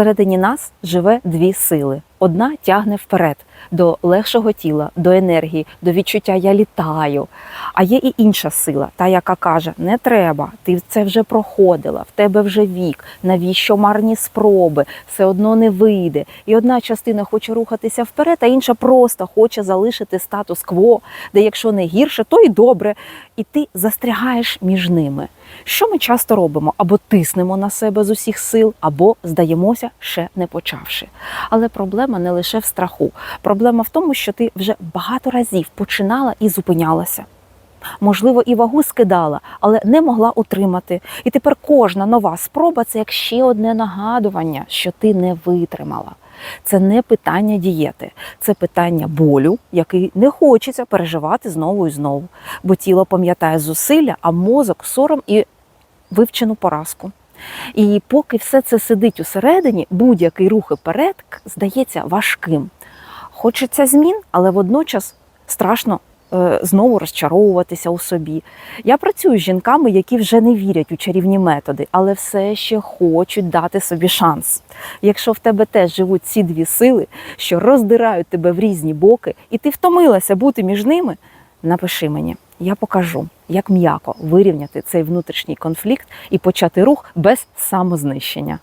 Всередині нас живе дві сили. Одна тягне вперед до легшого тіла, до енергії, до відчуття я літаю. А є і інша сила, та, яка каже: не треба, ти це вже проходила, в тебе вже вік, навіщо марні спроби, все одно не вийде. І одна частина хоче рухатися вперед, а інша просто хоче залишити статус-кво, де якщо не гірше, то і добре. І ти застрягаєш між ними. Що ми часто робимо? Або тиснемо на себе з усіх сил, або здаємося, ще не почавши. Але проблема не лише в страху. Проблема в тому, що ти вже багато разів починала і зупинялася. Можливо, і вагу скидала, але не могла утримати. І тепер кожна нова спроба це як ще одне нагадування, що ти не витримала. Це не питання дієти, це питання болю, який не хочеться переживати знову і знову. Бо тіло пам'ятає зусилля, а мозок сором і вивчену поразку. І поки все це сидить усередині, будь-який рух вперед здається важким. Хочеться змін, але водночас страшно е, знову розчаровуватися у собі. Я працюю з жінками, які вже не вірять у чарівні методи, але все ще хочуть дати собі шанс. Якщо в тебе теж живуть ці дві сили, що роздирають тебе в різні боки, і ти втомилася бути між ними, напиши мені. Я покажу, як м'яко вирівняти цей внутрішній конфлікт і почати рух без самознищення.